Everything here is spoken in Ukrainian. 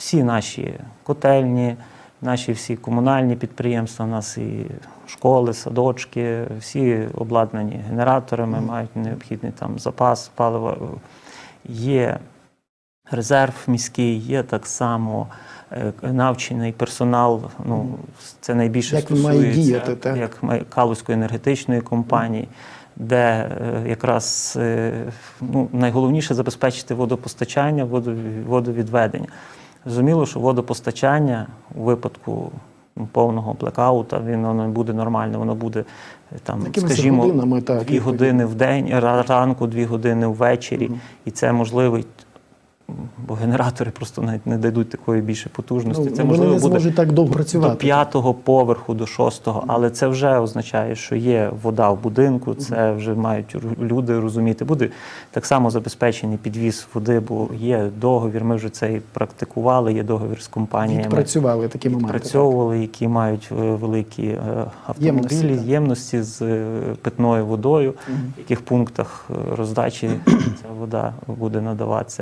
всі наші котельні, наші всі комунальні підприємства, у нас і школи, садочки, всі обладнані генераторами, мають необхідний там запас палива. Є резерв міський, є так само е, навчений персонал. Ну, це найбільше Як має стосується діяти, так? як Калузької енергетичної компанії, де е, якраз е, ну, найголовніше забезпечити водопостачання, водовідведення. Зрозуміло, що водопостачання у випадку повного блекаута, він воно не буде нормально, воно буде там, Якимись скажімо, годинами, так, дві години в день, ра- ранку, дві години ввечері, і це можливо. Бо генератори просто навіть не дадуть такої більше потужності. Ну, це вони можливо не буде зможуть так довго працювати. до п'ятого поверху, до шостого, але це вже означає, що є вода в будинку. Це вже мають люди розуміти. Буде так само забезпечений підвіз води, бо є договір. Ми вже це і практикували. Є договір з компаніями. Відпрацювали такі моменти. так. Які мають е, великі е, автомобілі, Ємності, ємності з е, питною водою, в яких пунктах роздачі ця вода буде надаватися.